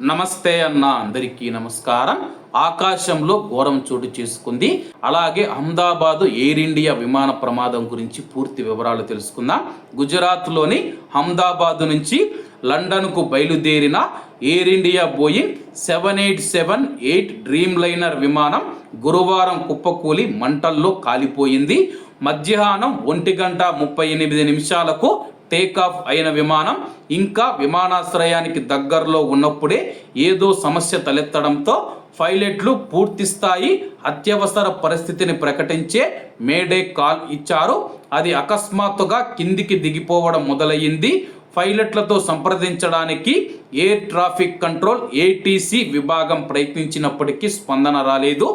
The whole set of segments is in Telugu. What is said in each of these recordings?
నమస్తే అన్న అందరికీ నమస్కారం. ఆకాశంలో ఘోరం చోటు చేసుకుంది. అలాగే అహ్మదాబాదు ఎయిర్ ఇండియా విమాన ప్రమాదం గురించి పూర్తి వివరాలు తెలుసుకుందాం. గుజరాత్లోని అహ్మదాబాద్ నుంచి లండన్కు బయలుదేరిన Air India Boeing seven eight seven eight Dreamliner విమానం గురువారం కుప్పకూలి మంటల్లో కాలిపోయింది. మధ్యాహ్నం ఒంటి గంట ముప్పై ఎనిమిది నిమిషాలకు టేకాఫ్ అయిన విమానం ఇంకా విమానాశ్రయానికి దగ్గరలో ఉన్నప్పుడే ఏదో సమస్య తలెత్తడంతో పైలట్లు పూర్తి స్థాయి అత్యవసర పరిస్థితిని ప్రకటించే మేడే కాల్ ఇచ్చారు. అది అకస్మాత్తుగా కిందికి దిగిపోవడం మొదలయ్యింది. పైలట్లతో సంప్రదించడానికి ఎయిర్ ట్రాఫిక్ కంట్రోల్ ఏటీసీ విభాగం ప్రయత్నించినప్పటికీ స్పందన రాలేదు.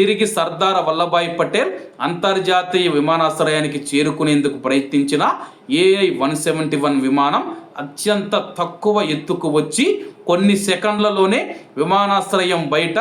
తిరిగి సర్దార్ వల్లభాయ్ పటేల్ అంతర్జాతీయ విమానాశ్రయానికి చేరుకునేందుకు ప్రయత్నించిన ఏఐ వన్ సెవెంటీ వన్ విమానం అత్యంత తక్కువ ఎత్తుకు వచ్చి కొన్ని సెకండ్లలోనే విమానాశ్రయం బయట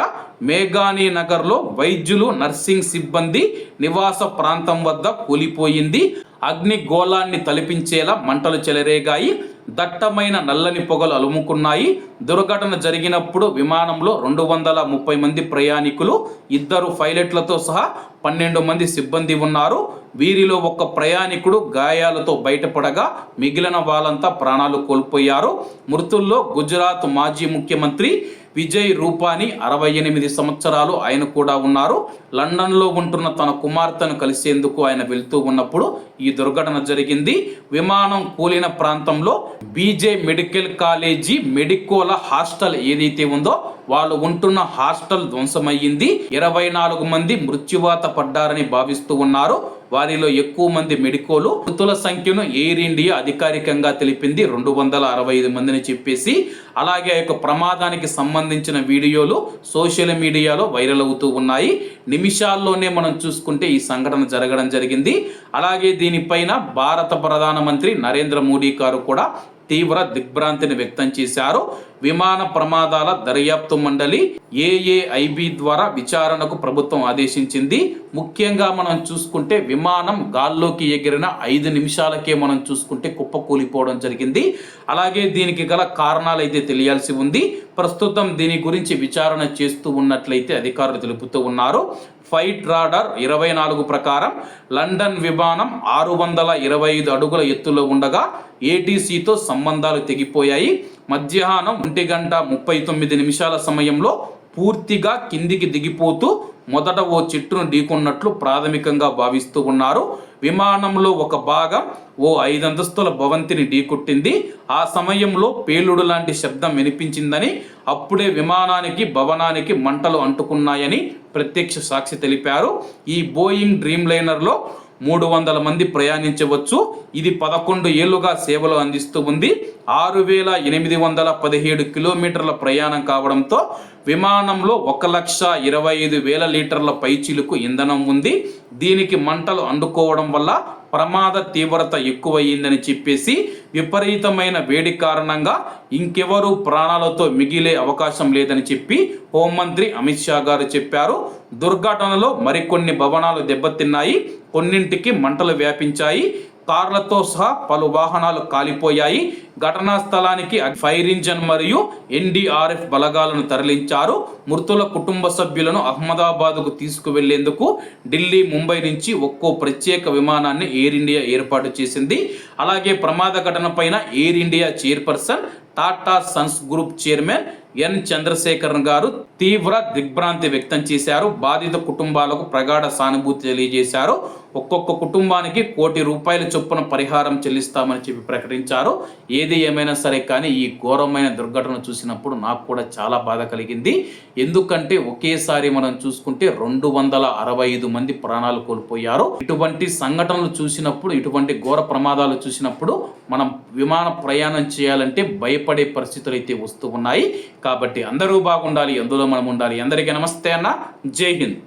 మేఘానీ నగర్లో వైద్యులు నర్సింగ్ సిబ్బంది నివాస ప్రాంతం వద్ద కూలిపోయింది. అగ్ని గోళాన్ని తలిపించేలా మంటలు చెలరేగాయి. దట్టమైన నల్లని పొగలు అలుముకున్నాయి. దుర్ఘటన జరిగినప్పుడు విమానంలో రెండు వందల ముప్పై మంది ప్రయాణికులు ఇద్దరు పైలట్లతో సహా పన్నెండు మంది సిబ్బంది ఉన్నారు. వీరిలో ఒక ప్రయాణికుడు గాయాలతో బయటపడగా మిగిలిన వాళ్ళంతా ప్రాణాలు కోల్పోయారు. మృతుల్లో గుజరాత్ మాజీ ముఖ్యమంత్రి విజయ్ రూపాని అరవై ఎనిమిది సంవత్సరాలు ఆయన కూడా ఉన్నారు. లండన్లో ఉంటున్న తన కుమార్తెను కలిసేందుకు ఆయన వెళ్తూ ఉన్నప్పుడు ఈ దుర్ఘటన జరిగింది. విమానం కూలిన ప్రాంతంలో బీజే మెడికల్ కాలేజీ మెడికోల హాస్టల్ ఏదైతే ఉందో వాళ్ళు ఉంటున్న హాస్టల్ ధ్వంసమయ్యింది. ఇరవై నాలుగు మంది మృత్యువాత పడ్డారని భావిస్తూ ఉన్నారు. వారిలో ఎక్కువ మంది మెడికోలు మృతుల సంఖ్యను ఎయిర్ ఇండియా అధికారికంగా తెలిపింది. రెండు వందల అరవై ఐదు మందిని చెప్పేసి అలాగే ఆ యొక్క ప్రమాదానికి సంబంధించిన వీడియోలు సోషల్ మీడియాలో వైరల్ అవుతూ ఉన్నాయి. నిమిషాల్లోనే మనం చూసుకుంటే ఈ సంఘటన జరగడం జరిగింది. అలాగే దీనిపైన భారత ప్రధానమంత్రి నరేంద్ర మోడీ గారు కూడా తీవ్ర దిగ్భ్రాంతిని వ్యక్తం చేశారు. విమాన ప్రమాదాల దర్యాప్తు మండలి ఏఏఐబి ద్వారా విచారణకు ప్రభుత్వం ఆదేశించింది. ముఖ్యంగా మనం చూసుకుంటే విమానం గాల్లోకి ఎగిరిన ఐదు నిమిషాలకే మనం చూసుకుంటే కుప్పకూలిపోవడం జరిగింది. అలాగే దీనికి గల కారణాలు అయితే తెలియాల్సి ఉంది. ప్రస్తుతం దీని గురించి విచారణ చేస్తూ ఉన్నట్లయితే అధికారులు తెలుపుతూ ఉన్నారు. ఫైట్ రాడర్ ఇరవై నాలుగు ప్రకారం లండన్ విమానం ఆరు వందల ఇరవై ఐదు అడుగుల ఎత్తులో ఉండగా ఏటీసీతో సంబంధాలు తెగిపోయాయి. మధ్యాహ్నం ఒంటి గంట ముప్పై తొమ్మిది నిమిషాల సమయంలో పూర్తిగా కిందికి దిగిపోతూ మొదట ఓ చెట్టును ఢీకొన్నట్లు ప్రాథమికంగా భావిస్తూ ఉన్నారు. విమానంలో ఒక భాగం ఓ ఐదంతస్తుల భవంతిని ఢీకొట్టింది. ఆ సమయంలో పేలుడు లాంటి శబ్దం వినిపించిందని అప్పుడే విమానానికి భవనానికి మంటలు అంటుకున్నాయని ప్రత్యక్ష సాక్షి తెలిపారు. ఈ బోయింగ్ డ్రీమ్ లైనర్లో మూడు వందల మంది ప్రయాణించవచ్చు. ఇది పదకొండు ఏళ్ళుగా సేవలు అందిస్తూ ఉంది. ఆరు వేల ఎనిమిది వందల పదిహేడు కిలోమీటర్ల ప్రయాణం కావడంతో విమానంలో ఒక లక్ష ఇరవై ఐదు వేల లీటర్ల పైచిలుకు ఇంధనం ఉంది. దీనికి మంటలు అండుకోవడం వల్ల ప్రమాద తీవ్రత ఎక్కువయ్యిందని చెప్పేసి విపరీతమైన వేడి కారణంగా ఇంకెవరూ ప్రాణాలతో మిగిలే అవకాశం లేదని చెప్పి హోంమంత్రి అమిత్ షా గారు చెప్పారు. దుర్ఘటనలో మరికొన్ని భవనాలు దెబ్బతిన్నాయి కొన్నింటికి మంటలు వ్యాపించాయి కార్లతో సహా పలు వాహనాలు కాలిపోయాయి. ఘటనా స్థలానికి ఫైర్ ఇంజన్ మరియు ఎన్డీఆర్ఎఫ్ బలగాలను తరలించారు. మృతుల కుటుంబ సభ్యులను అహ్మదాబాద్కు తీసుకువెళ్ళేందుకు ఢిల్లీ ముంబై నుంచి ఒక్కో ప్రత్యేక విమానాన్ని ఎయిర్ ఇండియా ఏర్పాటు చేసింది. అలాగే ప్రమాద ఘటన పైన Air India chairperson Tata Sons group chairman N. Chandrasekaran గారు తీవ్ర దిగ్భ్రాంతి వ్యక్తం చేశారు. బాధిత కుటుంబాలకు ప్రగాఢ సానుభూతి తెలియజేశారు. ఒక్కొక్క కుటుంబానికి కోటి రూపాయల చొప్పున పరిహారం చెల్లిస్తామని చెప్పి ప్రకటించారు. ఏది ఏమైనా సరే కానీ ఈ ఘోరమైన దుర్ఘటన చూసినప్పుడు నాకు కూడా చాలా బాధ కలిగింది. ఎందుకంటే ఒకేసారి మనం చూసుకుంటే రెండు వందల అరవై ఐదు మంది ప్రాణాలు కోల్పోయారు. ఇటువంటి సంఘటనలు చూసినప్పుడు ఇటువంటి ఘోర ప్రమాదాలు చూసినప్పుడు మనం విమాన ప్రయాణం చేయాలంటే భయపడే పరిస్థితులు అయితే వస్తూ ఉన్నాయి. కాబట్టి అందరూ బాగుండాలి ఎందులో మనం ఉండాలి. అందరికీ నమస్తే అన్న. జై హింద్.